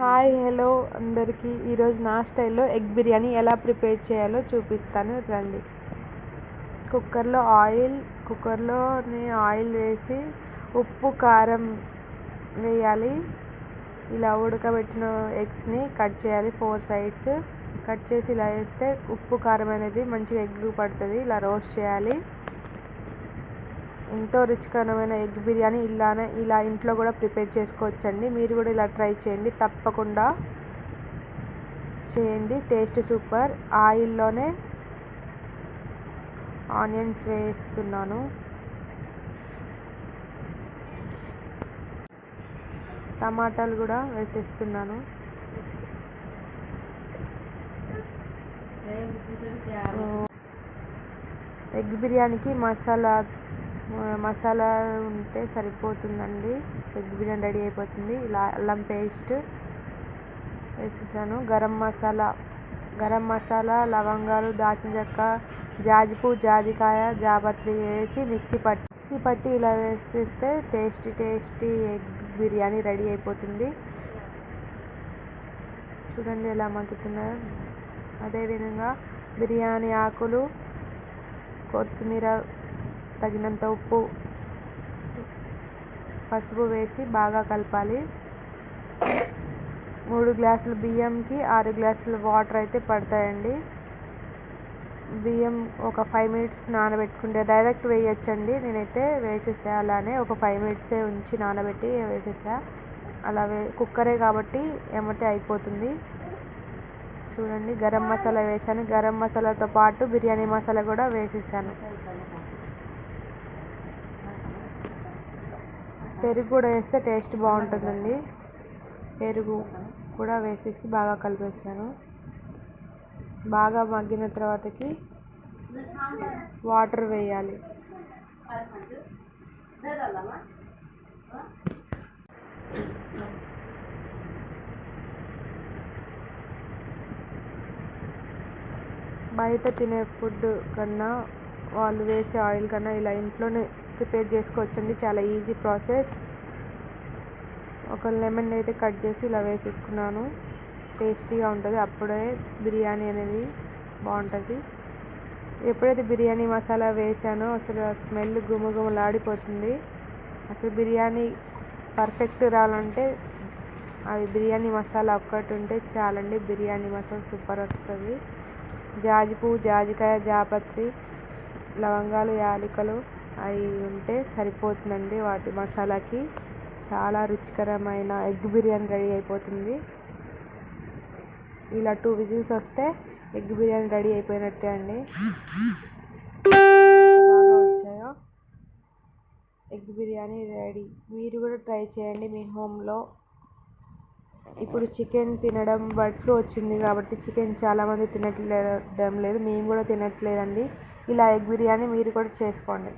Hi hello అందరికీ. ఈరోజు నా స్టైల్లో ఎగ్ బిర్యానీ ఎలా ప్రిపేర్ చేయాలో చూపిస్తాను. రండి. కుక్కర్లో ఆయిల్ కుక్కర్లోని ఆయిల్ వేసి ఉప్పు కారం వేయాలి. ఇలా ఉడకబెట్టిన ఎగ్స్ని కట్ చేయాలి ఫోర్ సైడ్స్. కట్ చేసి ఇలా వేస్తే ఉప్పు కారం అనేది మంచిగా ఎగ్ పడుతుంది. ఇలా రోస్ట్ చేయాలి. ఎంతో రుచికరమైన ఎగ్ బిర్యానీ ఇలానే ఇలా ఇంట్లో కూడా ప్రిపేర్ చేసుకోవచ్చండి. మీరు కూడా ఇలా ట్రై చేయండి. తప్పకుండా చేయండి. Taste super. ఆయిల్లోనే ఆనియన్స్ వేస్తున్నాను. టమాటాలు కూడా వేసేస్తున్నాను. ఎగ్ బిర్యానీకి మసాలా మసాలా ఉంటే సరిపోతుందండి. ఎగ్ బిర్యానీ రెడీ అయిపోతుంది. ఇలా అల్లం పేస్ట్ వేసేసాను. గరం మసాలా గరం మసాలా లవంగాలు దాల్చిన చెక్క జాజిపూ జాజికాయ జాపత్రి వేసి మిక్సీ పట్టి మిక్సీ పట్టి ఇలా వేసేస్తే tasty tasty egg biryani ready అయిపోతుంది. చూడండి ఎలా మగ్గుతున్నాయో. అదేవిధంగా బిర్యానీ ఆకులు కొత్తిమీర తగినంత ఉప్పు పసుపు వేసి బాగా కలపాలి. మూడు గ్లాసుల బియ్యంకి ఆరు గ్లాసుల వాటర్ అయితే పడతాయండి. బియ్యం ఒక ఫైవ్ మినిట్స్ నానబెట్టుకుంటే డైరెక్ట్ వేయొచ్చండి. నేనైతే వేసేసా అలానే ఒక ఫైవ్ మినిట్సే ఉంచి నానబెట్టి వేసేసా. అలా వే కుక్కరే కాబట్టి ఎమ్మటే అయిపోతుంది. చూడండి గరం మసాలా వేసాను. గరం మసాలాతో పాటు బిర్యానీ మసాలా కూడా వేసేసాను. పెరుగు కూడా వేస్తే టేస్ట్ బాగుంటుందండి. పెరుగు కూడా వేసేసి బాగా కలిపేసాను బాగా మగ్గిన తర్వాతకి వాటర్ వేయాలి. బయట తినే ఫుడ్ కన్నా వాళ్ళు వేసే ఆయిల్ కన్నా ఇలా ఇంట్లోనే ప్రిపేర్ చేసుకోవచ్చండి. చాలా ఈజీ ప్రాసెస్. ఒక లెమన్ అయితే కట్ చేసి ఇలా వేసేసుకున్నాను. టేస్టీగా ఉంటుంది. అప్పుడే బిర్యానీ అనేది బాగుంటుంది. ఎప్పుడైతే బిర్యానీ మసాలా వేసానో అసలు ఆ స్మెల్ గుమగుమలాడిపోతుంది. అసలు బిర్యానీ పర్ఫెక్ట్ రావాలంటే అది బిర్యానీ మసాలా ఒక్కటి ఉంటే చాలండి. బిర్యానీ మసాలా సూపర్ వస్తుంది. జాజిపూ జాజికాయ జాపత్రి లవంగాలు యాలకులు అవి ఉంటే సరిపోతుందండి వాటి మసాలాకి. చాలా రుచికరమైన ఎగ్ బిర్యానీ రెడీ అయిపోతుంది. ఇలా టూ విజిల్స్ వస్తే ఎగ్ బిర్యానీ రెడీ అయిపోయినట్టే అండి. బాగా వచ్చాయో. Egg biryani ready. మీరు కూడా ట్రై చేయండి మీ హోమ్లో. ఇప్పుడు చికెన్ తినడం బర్డ్ ఫ్లూ వచ్చింది కాబట్టి చికెన్ చాలామంది తినట్లేడం లేదు. మేము కూడా తినట్లేదండి. ఇలా ఎగ్ బిర్యానీ మీరు కూడా చేసుకోండి.